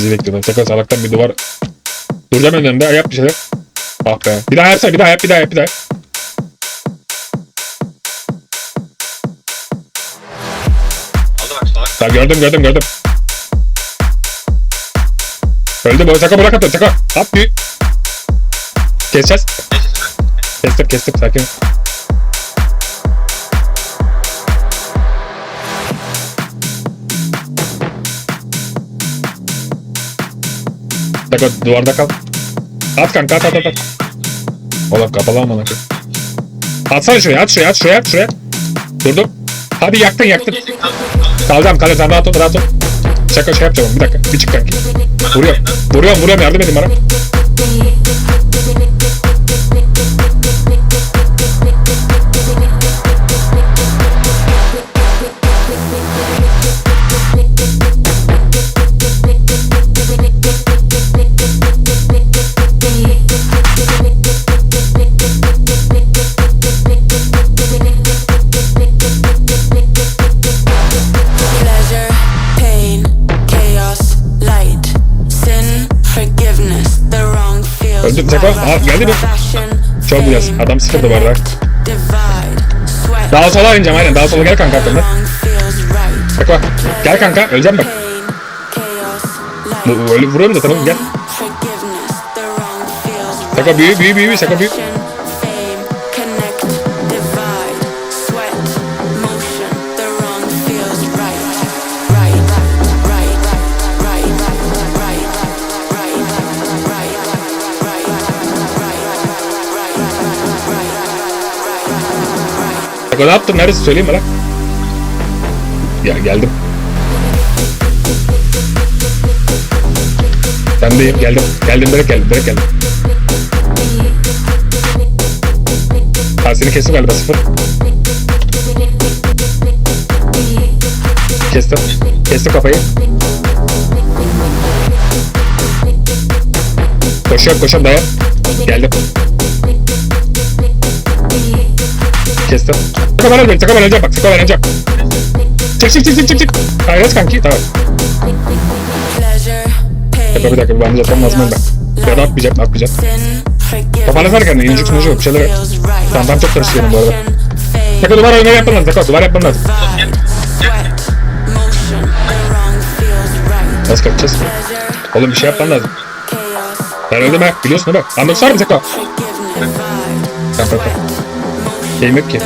bizi bekliyorlar. Sakın salaktan bir duvar. Duracağım önlerinde yap bir şeyler. Ah be. Bir daha yapsana bir daha yap bir daha yap bir daha yap. Tamam gördüm gördüm gördüm. Öldü bu. Sako bırak atın. Sako. At bir. Keseceğiz. Kestim kestim sakin. Ol. Sako duvarda kal. At kanka at at at. at. Oğlum kapalı ama lan. Atsana şuraya at şuraya at şuraya at şuraya. Durdum. Hadi yaktın yaktın. Kalacağım kalacağım rahat ol rahat ol. Şaka şey yapacağım bir dakika bir çık kanki. Vuruyorum vuruyorum vuruyorum yardım edin bana. Zeko. right, Aa, geldi mi? Çok güzel. Adam sıfırdı bu arada. Daha sola ineceğim aynen daha sola gel kanka arkamda. Bak bak. Gel kanka öleceğim bak. Öyle vuruyorum da tamam gel. Seko büyü büyü büyü Seko büyü. Ne yaptın neresi söyleyeyim bana. Ya geldim. Ben deyim geldim. Geldim direkt geldim direkt geldim. Seni kestim galiba sıfır. Kestim. Kestim kafayı. Koşuyorum koşuyorum dayan. Geldim. Kestim. Sako bana bana öleceğim bak. Sako bana öleceğim. Çık çık çık çık çık çık. Hayır kanki tamam. Sako bir dakika bandaj atmam lazım ben. Ya da atmayacağım atmayacağım. sin, forgiveness, Toparlasana kendini, mucuk wrong bir şeyler. Tamam, ben çok karıştırıyorum bu arada. Sako duvar oynamayı yapmam lazım. Sako duvar yapmam lazım. Nasıl kaçacağız? Oğlum bir şey yapmam lazım. Ben öldüm ha. Biliyorsun değil mi? Anlatırsana mı divide, Tamam tamam. Şeyim yok ki.